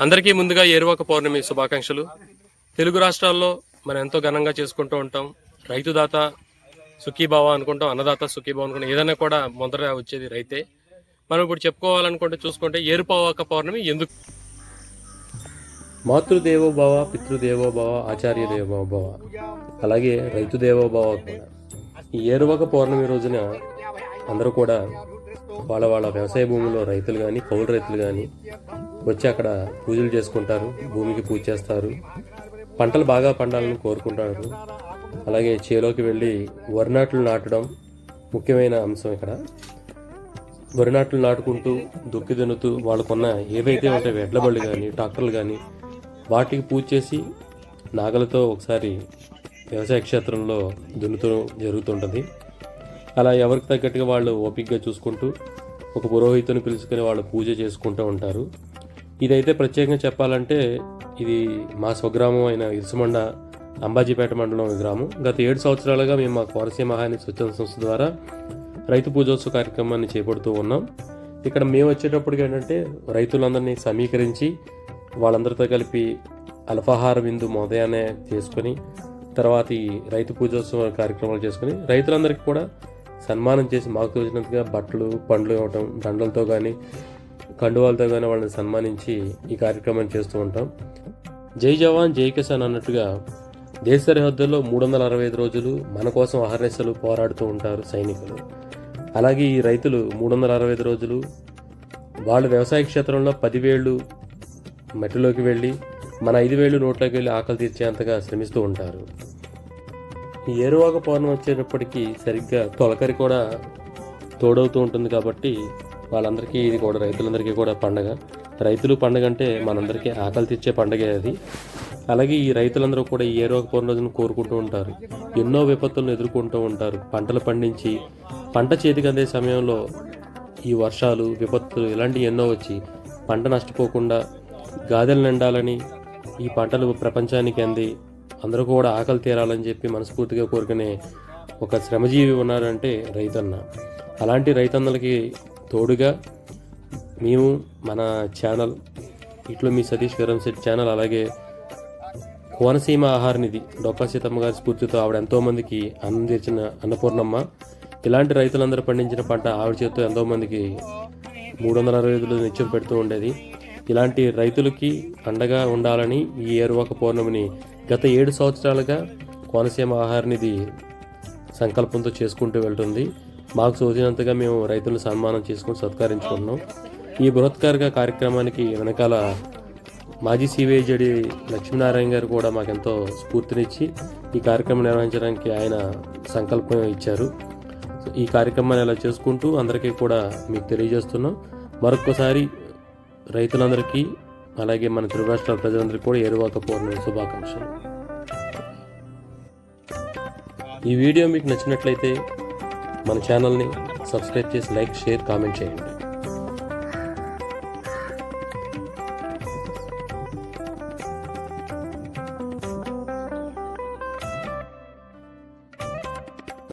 అందరికీ ముందుగా ఏరువాక పౌర్ణమి శుభాకాంక్షలు. తెలుగు రాష్ట్రాల్లో మనం ఎంతో ఘనంగా చేసుకుంటూ ఉంటాం. రైతుదాత సుఖీభావ అనుకుంటాం అన్నదాత సుఖీభావ అనుకుంటాం. ఏదైనా కూడా మొదట వచ్చేది రైతే. మనం ఇప్పుడు చెప్పుకోవాలనుకుంటే చూసుకుంటే ఏరుపావాక పౌర్ణమి ఎందుకు? మాతృదేవోభావ పితృదేవోభావ ఆచార్య దేవోభావ అలాగే రైతు దేవోభావ కూడా. ఈ ఏరువాక పౌర్ణమి రోజున అందరూ కూడా వాళ్ళ వాళ్ళ వ్యవసాయ భూముల్లో రైతులు కానీ కౌలు రైతులు కానీ వచ్చి అక్కడ పూజలు చేసుకుంటారు భూమికి పూజ చేస్తారు. పంటలు బాగా పండాలని కోరుకుంటారు. అలాగే చేలోకి వెళ్ళి వరి నాట్లు నాటడం ముఖ్యమైన అంశం ఇక్కడ. వరి నాట్లు నాటుకుంటూ దుక్కి దున్నుతూ వాళ్ళకున్న ఏవైతే ఉంటాయి ఎడ్ల బళ్ళు కానీ ట్రాక్టర్లు కానీ వాటికి పూజ చేసి నాగలతో ఒకసారి వ్యవసాయ క్షేత్రంలో దున్నుతూ జరుగుతుంటుంది. అలా ఎవరికి తగ్గట్టుగా వాళ్ళు ఓపికగా చూసుకుంటూ ఒక పురోహితుని పిలుచుకొని వాళ్ళు పూజ చేసుకుంటూ ఉంటారు. ఇదైతే ప్రత్యేకంగా చెప్పాలంటే ఇది మా స్వగ్రామం అయిన ఇరుసుమండ అంబాజీపేట మండలం గ్రామం. గత ఏడు సంవత్సరాలుగా మేము మా కోనసీమ మహాని స్వచ్ఛంద సంస్థ ద్వారా రైతు పూజోత్సవ కార్యక్రమాన్ని చేపడుతూ ఉన్నాం. ఇక్కడ మేము వచ్చేటప్పటికి ఏంటంటే రైతులందరినీ సమీకరించి వాళ్ళందరితో కలిపి అల్పాహార విందు ఉదయాన్నే చేసుకొని తర్వాత ఈ రైతు పూజోత్సవ కార్యక్రమాలు చేసుకొని రైతులందరికీ కూడా సన్మానం చేసి మాకు తోచినంతగా బట్టలు పండ్లు ఇవ్వటం దండలతో కానీ కండువాలతో కానీ వాళ్ళని సన్మానించి ఈ కార్యక్రమాన్ని చేస్తూ ఉంటాం. జై జవాన్ జై కిసాన్ అన్నట్టుగా దేశ సరిహద్దుల్లో మూడు వందల అరవై ఐదు రోజులు మన కోసం అహర్నిశలు పోరాడుతూ ఉంటారు సైనికులు. అలాగే ఈ రైతులు మూడు వందల అరవై ఐదు రోజులు వాళ్ళు వ్యవసాయ క్షేత్రంలో పదివేళ్ళు మట్టిలోకి వెళ్ళి మన ఐదు వేళ్ళు నోట్లోకి వెళ్ళి ఆకలి తీర్చేంతగా శ్రమిస్తూ ఉంటారు. ఏరువాక పౌర్ణమి వచ్చేటప్పటికి సరిగ్గా తొలకరి కూడా తోడవుతూ ఉంటుంది కాబట్టి వాళ్ళందరికీ ఇది కూడా రైతులందరికీ కూడా పండగ. రైతులు పండగ అంటే మనందరికీ ఆకలి తెచ్చే పండగే అది. అలాగే ఈ రైతులందరూ కూడా ఈ ఏరువాక పౌర్ణమి కోరుకుంటూ ఉంటారు. ఎన్నో విపత్తులను ఎదుర్కొంటూ ఉంటారు. పంటలు పండించి పంట చేతికి అందే సమయంలో ఈ వర్షాలు విపత్తులు ఇలాంటివి ఎన్నో వచ్చి పంట నష్టపోకుండా గాదెలు నిండాలని ఈ పంటలు ప్రపంచానికి అంది. అందరూ కూడా ఆకలి తీరాలని చెప్పి మనస్ఫూర్తిగా కోరుకునే ఒక శ్రమజీవి ఉన్నారంటే రైతన్న. అలాంటి రైతన్నలకి తోడుగా మేము మన ఛానల్ ఇట్లో మీ సతీష్ వీరం ఛానల్ అలాగే కోనసీమ ఆహార నిధి డొక్కా సీతమ్మ గారి స్ఫూర్తితో ఆవిడ ఎంతోమందికి అన్నం తీర్చిన అన్నపూర్ణమ్మ. ఇలాంటి రైతులందరూ పండించిన పంట ఆవిడ చేతితో ఎంతోమందికి మూడు వందల అరవై ఐదులో నిత్యం పెడుతూ ఉండేది. ఇలాంటి రైతులకి అండగా ఉండాలని ఈ ఏరువాక పౌర్ణమిని గత ఏడు సంవత్సరాలుగా కోనసీమ ఆహార నిధి సంకల్పంతో చేసుకుంటూ వెళ్తుంది. మాకు సోచినంతగా మేము రైతులను సన్మానం చేసుకుని సత్కరించుకున్నాం. ఈ బృహత్కారిక కార్యక్రమానికి వెనకాల మాజీ సివేజడి లక్ష్మీనారాయణ గారు కూడా మాకెంతో స్ఫూర్తినిచ్చి ఈ కార్యక్రమం నిర్వహించడానికి ఆయన సంకల్పం ఇచ్చారు. ఈ కార్యక్రమాన్ని ఇలా చేసుకుంటూ అందరికీ కూడా మీకు తెలియజేస్తున్నాం. మరొకసారి రైతులందరికీ అలాగే మన తెలుగు రాష్ట్రాల ప్రజలందరికీ కూడా ఏరువాక పౌర్ణమి శుభాకాంక్షలు. ఈ వీడియో మీకు నచ్చినట్లయితే మన ఛానల్ని సబ్స్క్రైబ్ చేసి లైక్ షేర్ కామెంట్ చేయండి.